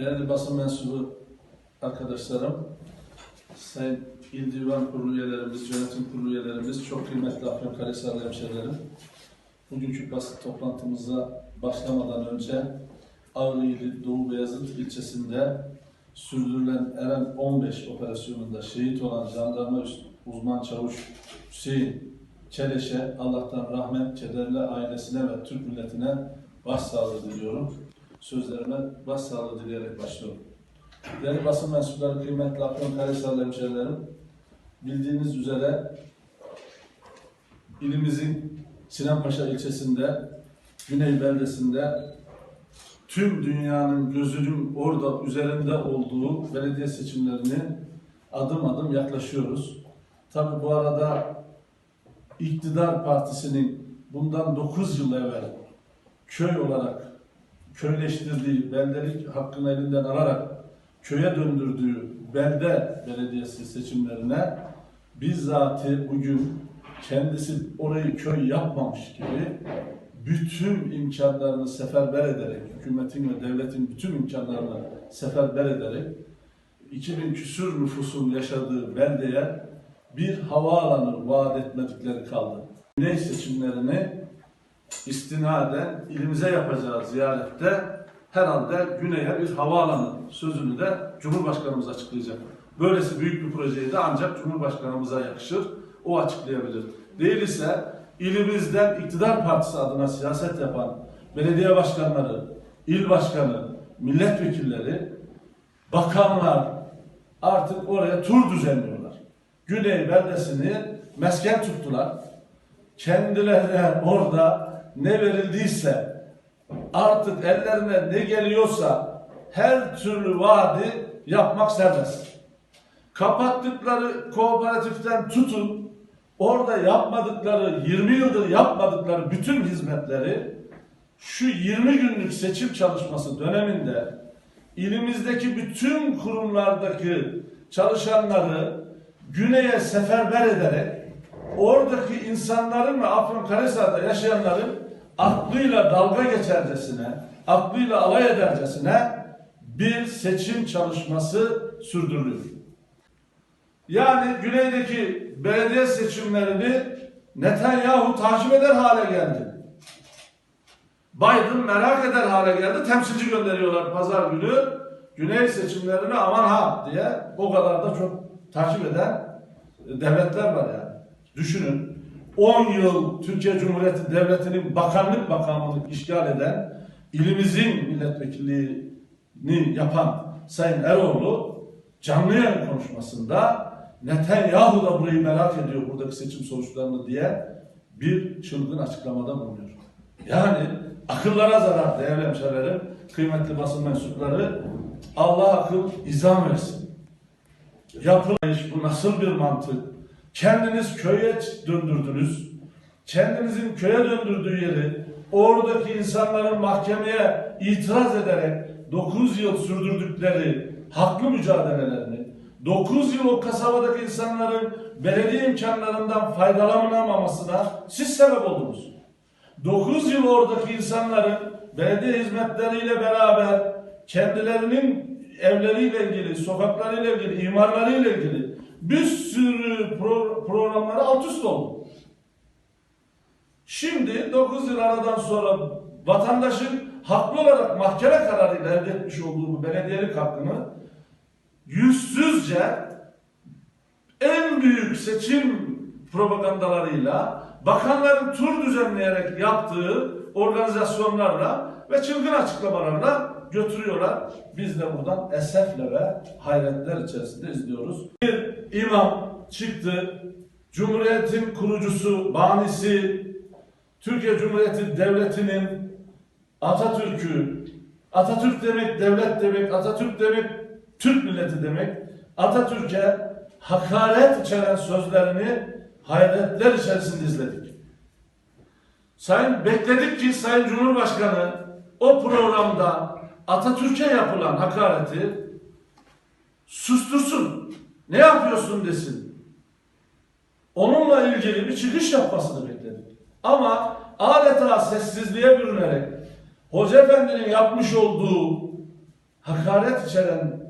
Değerli basın mensubu arkadaşlarım, Sayın İl Divan Kurulu üyelerimiz, yönetim kurulu üyelerimiz, çok kıymetli Afyonkarahisarlı hemşehrilerim. Bugünkü basın toplantımıza başlamadan önce Ağrı Doğu Beyazıt ilçesinde sürdürülen Eren 15 operasyonunda şehit olan jandarma uzman çavuş Hüseyin Çeleş'e Allah'tan rahmet, kederle ailesine ve Türk milletine başsağlığı diliyorum. Sözlerime başsağlığı dileyerek başlıyorum. Değerli basın mensupları, kıymetli Afyonkarahisarlı hemşehrilerim, bildiğiniz üzere ilimizin Sinanpaşa ilçesinde, Güney beldesinde tüm dünyanın gözünün orada üzerinde olduğu belediye seçimlerini adım adım yaklaşıyoruz. Tabi bu arada iktidar partisinin bundan 9 yıl evvel köy olarak köyleştirdiği beldelik hakkını elinden alarak köye döndürdüğü belde belediyesi seçimlerine bizzati bugün kendisi orayı köy yapmamış gibi bütün imkanlarını seferber ederek, hükümetin ve devletin bütün imkanlarını seferber ederek 2000 küsür nüfusun yaşadığı beldeye bir havaalanı vaat etmedikleri kaldı. Güney seçimlerini istinaden ilimize yapacağı ziyarette herhalde Güney'e bir havaalanı sözünü de Cumhurbaşkanımız açıklayacak. Böylesi büyük bir projeyi de ancak Cumhurbaşkanımıza yakışır, o açıklayabilir. Değilse ilimizden iktidar partisi adına siyaset yapan belediye başkanları, il başkanı, milletvekilleri, bakanlar artık oraya tur düzenliyorlar. Güney beldesini mesken tuttular. Kendilerine orada ne verildiyse artık ellerine ne geliyorsa her türlü vaadi yapmak serbest. Kapattıkları kooperatiften tutun, orada yapmadıkları, 20 yıldır yapmadıkları bütün hizmetleri şu 20 günlük seçim çalışması döneminde ilimizdeki bütün kurumlardaki çalışanları güneye seferber ederek oradaki insanların ve Afyonkarahisar'da yaşayanların aklıyla dalga geçercesine, aklıyla alay edercesine bir seçim çalışması sürdürülüyor. Yani güneydeki belediye seçimlerini Netanyahu takip eder hale geldi. Biden merak eder hale geldi. Temsilci gönderiyorlar pazar günü. Güney seçimlerini aman ha diye o kadar da çok takip eden devletler var yani. Düşünün 10 yıl Türkiye Cumhuriyeti Devleti'nin bakanlık bakanlık işgal eden ilimizin milletvekilliğini yapan Sayın Eroğlu canlı yayın konuşmasında Netanyahu da burayı merak ediyor buradaki seçim sonuçlarını diye bir çılgın açıklamada bulunuyor. Yani akıllara zarar değerli hemşehrilerim, kıymetli basın mensupları Allah akıl izan versin. Yapılmış bu nasıl bir mantık? Kendiniz köye döndürdünüz. Kendinizin köye döndürdüğü yeri oradaki insanların mahkemeye itiraz ederek 9 yıl sürdürdükleri haklı mücadelelerini, 9 yıl o kasabadaki insanların belediye imkanlarından faydalanamamasına siz sebep oldunuz. 9 yıl oradaki insanların belediye hizmetleriyle beraber kendilerinin evleriyle ilgili, sokaklarıyla ilgili, imarlarıyla ilgili bir sürü pro- programları alt üst oldu. Şimdi 9 yıl aradan sonra vatandaşın haklı olarak mahkeme kararıyla elde etmiş olduğu bu belediyelik hakkını yüzsüzce en büyük seçim propagandalarıyla bakanların tur düzenleyerek yaptığı organizasyonlarla ve çılgın açıklamalarla götürüyorlar. Biz de buradan esefle ve hayretler içerisinde izliyoruz. Bir imam çıktı, Cumhuriyetin kurucusu, banisi, Türkiye Cumhuriyeti Devleti'nin Atatürk'ü, Atatürk demek devlet demek, Atatürk demek Türk milleti demek, Atatürk'e hakaret içeren sözlerini hayretler içerisinde izledik. Sayın bekledik ki Sayın Cumhurbaşkanı o programda Atatürk'e yapılan hakareti sustursun. Ne yapıyorsun desin. Onunla ilgili bir çıkış yapmasını bekledik. Ama adeta sessizliğe bürünerek Hoca Efendi'nin yapmış olduğu hakaret içeren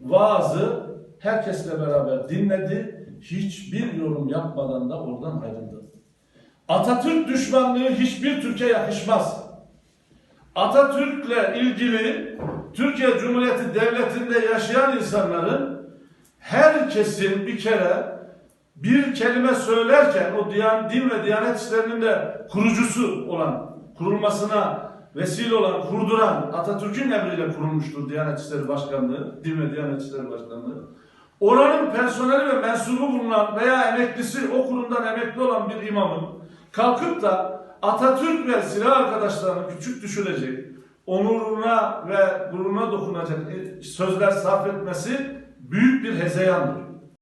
vaazı herkesle beraber dinledi. Hiçbir yorum yapmadan da oradan ayrıldı. Atatürk düşmanlığı hiçbir Türkiye yakışmaz. Atatürk'le ilgili Türkiye Cumhuriyeti Devleti'nde yaşayan insanların herkesin bir kere bir kelime söylerken o diyan, din ve diyanet işlerinin de kurucusu olan, kurulmasına vesile olan, kurduran Atatürk'ün emriyle kurulmuştur Diyanet İşleri Başkanlığı, Din ve Diyanet İşleri Başkanlığı. Oranın personeli ve mensubu bulunan veya emeklisi o kurumdan emekli olan bir imamın kalkıp da Atatürk ve silah arkadaşlarını küçük düşürecek, onuruna ve gururuna dokunacak sözler sarf etmesi büyük bir hezeyandır.